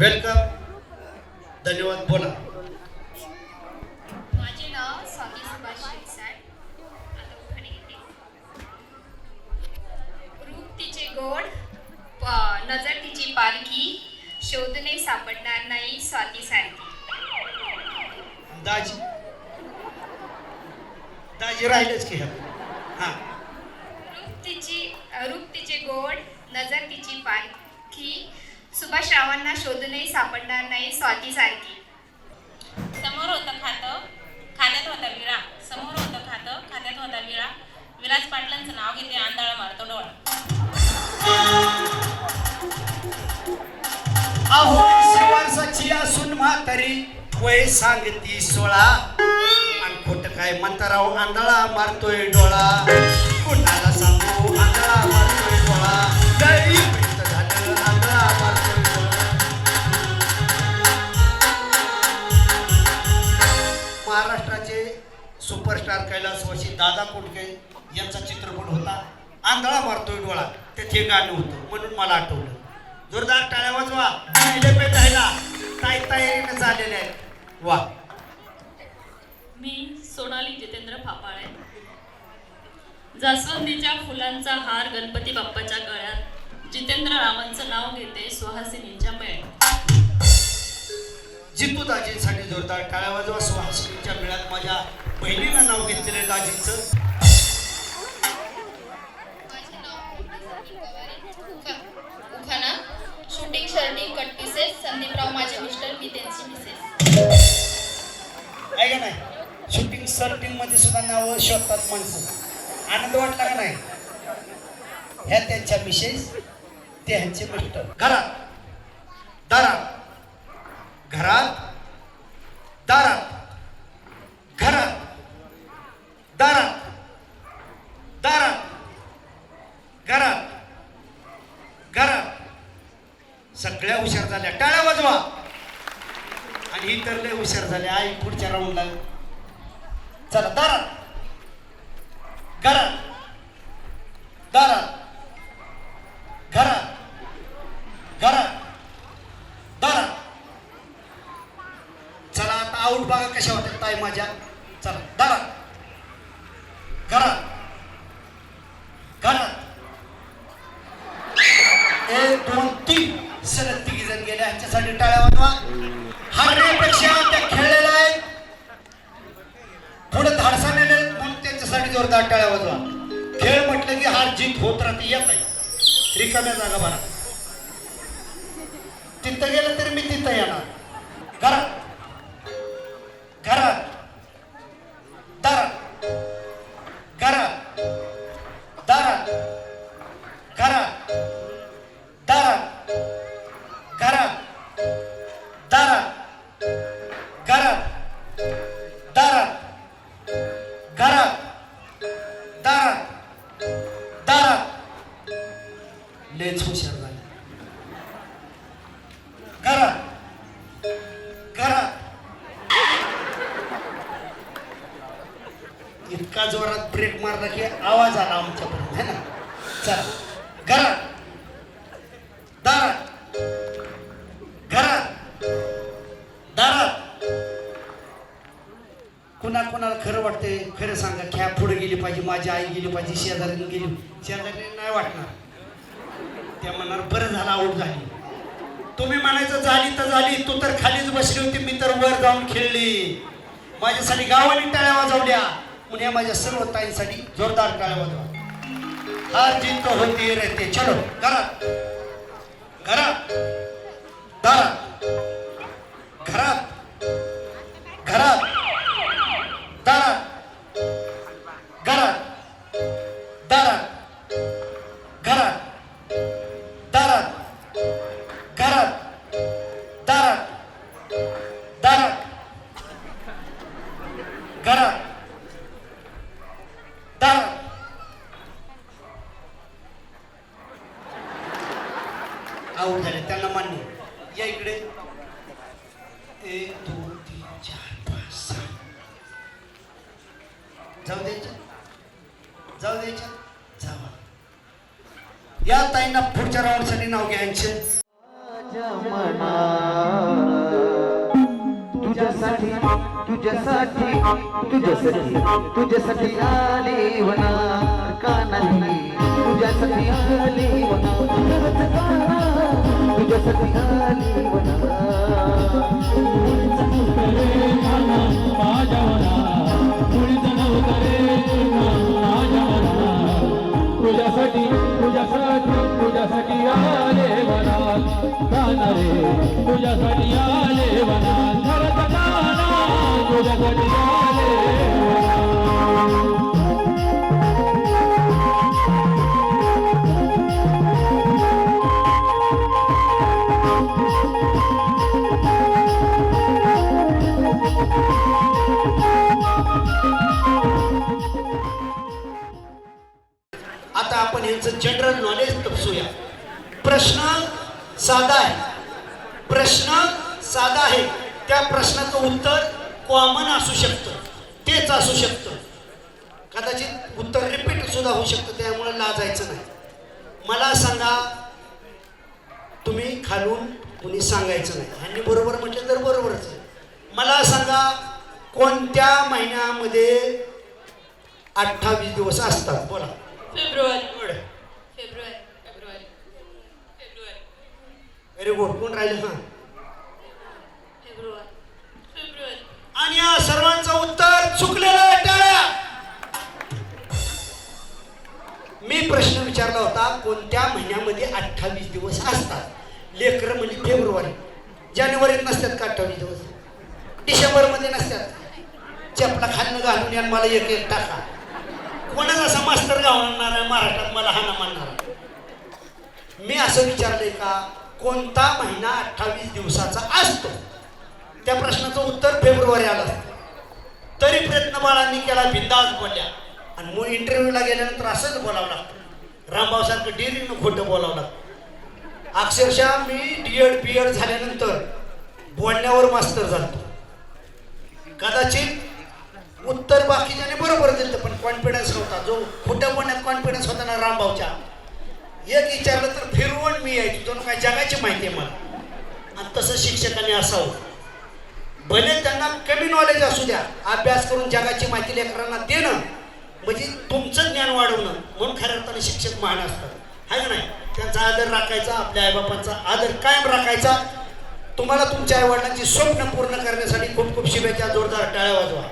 Welcome. धन्यवाद. बोला. माझे नाव सुभाष रूप तिचे गोड नजर तिची पालखी शोधणे सापडणार नाही स्वाती सारखी दाजी. दाजी राहिलेच की हां. रूप तिची रूप तिचे गोड नजर तिची पालखी सुभाषरावांना शोधणे सापडणार नाही स्वाती सारखी. समोर होतं खातं खात्यात होता विळा. समोर होतं खातं खात्यात होता विळा. विराज पाटलांचं नाव घेते आंधळा मारतो डोळा. अहो शिवारसाची असून म्हातारी वय सांगती सोळा. आणि खोट काय म्हणताराव आंधळा मारतोय डोळा. कुणाला सांगू आंधळा मारतोय डोळा. दादा कोटके यांचा चित्रपट होता. आंधळा मारतोय डोळा त्याचे गाणं होतं म्हणून मला आठवलं. जोरदार टाळ्या वाजवा. पहिले तयारीने झालेले आहेत. वा. मी सोनाली जितेंद्र फापाळे. जास्वंदीच्या फुलांचा हार गणपती बाप्पाच्या गळ्यात. जितेंद्र रावांचं नाव घेते सुहासिनींच्या मेळ्यात. जितू दाजींसाठी जोरदार टाळ्या वाजवा सुहासिनीच्या मेळ्यात माझ्या बहिणीनं नाव घेतलेलं दाजींचं उखाना shooting shirting cut pieces Sandeeprao माझे मिस्टर मी त्यांची मिसेस आहे का नाही शूटिंग सर्टिंगमध्ये सुद्धा नावं शोधतात माणसं. आनंद वाटला का नाही? ह्या त्यांच्या मिसेस ते ह्यांचे मिस्टर. घरात दारात घरात दारात घरात दारात दारात घरात घरात. सगळ्या हुशार झाल्या. टाळ्या वाजवा. आणि ही तर लय हुशार झाले. आई पुढच्या राऊंडला चला दारात. घरात. दारात घरात घरात दारात चला आता आऊट बघा कशा होत्या ताई माझ्या. चला दारात घरात घरात एक दोन तीन. सलग तिघी जण गेले ह्यांच्यासाठी टाळ्या वाजवा. हरण्यापेक्षा त्या खेळलेला आहे पुढे धाडसा म्हणून त्यांच्यासाठी जोरदार टाळ्या वाजवा. खेळ म्हटलं की हार जीत होत राहते येत आहे रिकाम्या जागा भरा. तिथं गेलं तरी मी तिथं येणार. घरात घरात लेच हुशार झाले. करा. करा. इतका जोरात ब्रेक मारला की आवाज आला आमच्यापर्यंत है ना? चला. करा. दारात घरात दारात कुणा कुणाला खरं वाटतंय खरं सांगा. ख्या पुढे गेली पाहिजे माझी आई गेली पाहिजे शेजारी गेली शेजारी नाही वाटणार. त्या म्हणणार बरं झालं आऊट झाली. तुम्ही म्हणायचं झाली तर झाली तू तर खालीच बसली होती मी तर वर जाऊन खेळली. माझ्यासाठी गावाने टाळ्या वाजवल्या. पुण्या माझ्या सर्व ताईंसाठी जोरदार टाळ्या वाजवा. हार जिंत होते होती रहते चलो घरात. घरात. दारात. घरात. घरात. दारात. घरात. दारात. आऊट झाले त्यांना मान्य या इकडे. एक दोन तीन चार पाच सहा. जाऊ द्यायच्या जाऊ द्यायच्या या ताईंना पुढच्या राऊंडसाठी नाव घ्यायचे तुझ्यासाठी तुझ्यासाठी तुझ्यासाठी तुझ्यासाठी आले म्हणा का नाही तुझ्यासाठी आले तुझ्यासाठी आले आता आपण यांचं जनरल नॉलेज तपासूया. प्रश्न साधा आहे. प्रश्न साधा आहे. त्या प्रश्नाचं उत्तर कॉमन असू शकतं. तेच असू शकतं. कदाचित उत्तर रिपीट सुद्धा होऊ शकतं. त्यामुळे लाजायचं नाही. मला सांगा तुम्ही खालून कुणी सांगायचं नाही. आणि बरोबर म्हटलं तर बरोबरच आहे. मला सांगा कोणत्या महिन्यामध्ये अठ्ठावीस दिवस असतात? बोला. फेब्रुवारी. गुड फेब्रुवारी. फेब्रुवारी. फेब्रुवारी. व्हेरी गुड कोण राहिलं हां. फेब्रुवारी. फेब्रुवारी. आणि या सर्वांचं उत्तर चुकलेलं आहे टाळ्या. मी प्रश्न विचारला होता कोणत्या महिन्यामध्ये अठ्ठावीस दिवस असतात? लेकर म्हणजे फेब्रुवारी. जानेवारीत नसतात का अठ्ठावीस दिवस? डिसेंबरमध्ये नसतात. चपला खालनं घालून मला एक एक टाका. कोणाच असा मास्तर गावणार आहे? महाराष्ट्रात मला हा ना मानणार मी असं विचारलंय का कोणता महिना अठ्ठावीस दिवसाचा असतो? त्या प्रश्नाचं उत्तर फेब्रुवारी आलं तरी प्रयत्न बाळांनी केला बिंदास बोलल्या. आणि मग इंटरव्ह्यूला गेल्यानंतर असंच बोलावं लागतं. रामभाऊसारखं डिरीनं खोटं बोलावं लागतं. अक्षरशः मी डी एड बी एड झाल्यानंतर बोलण्यावर मास्तर झालो कदाचित उत्तर बाकीच्याने बरोबर दिलं पण कॉन्फिडन्स नव्हता. जो खोट्या बोलण्यात कॉन्फिडन्स होता ना रामभाऊच्या. एक विचारलं तर फिरवून मी यायची. दोन काय जगाची माहिती आहे मला. आणि तसं शिक्षकांनी असावं. भले त्यांना कमी नॉलेज असू द्या अभ्यास करून जगाची माहिती लेकरांना देणं म्हणजे तुमचं ज्ञान वाढवणं म्हणून खऱ्या अर्थाने शिक्षक महान असतात. आहे का नाही? त्यांचा आदर राखायचा आपल्या आईबापांचा आदर कायम राखायचा. तुम्हाला तुमच्या आईवडिलांची स्वप्न पूर्ण करण्यासाठी खूप खूप शुभेच्छा. जोरदार टाळ्या वाजवा.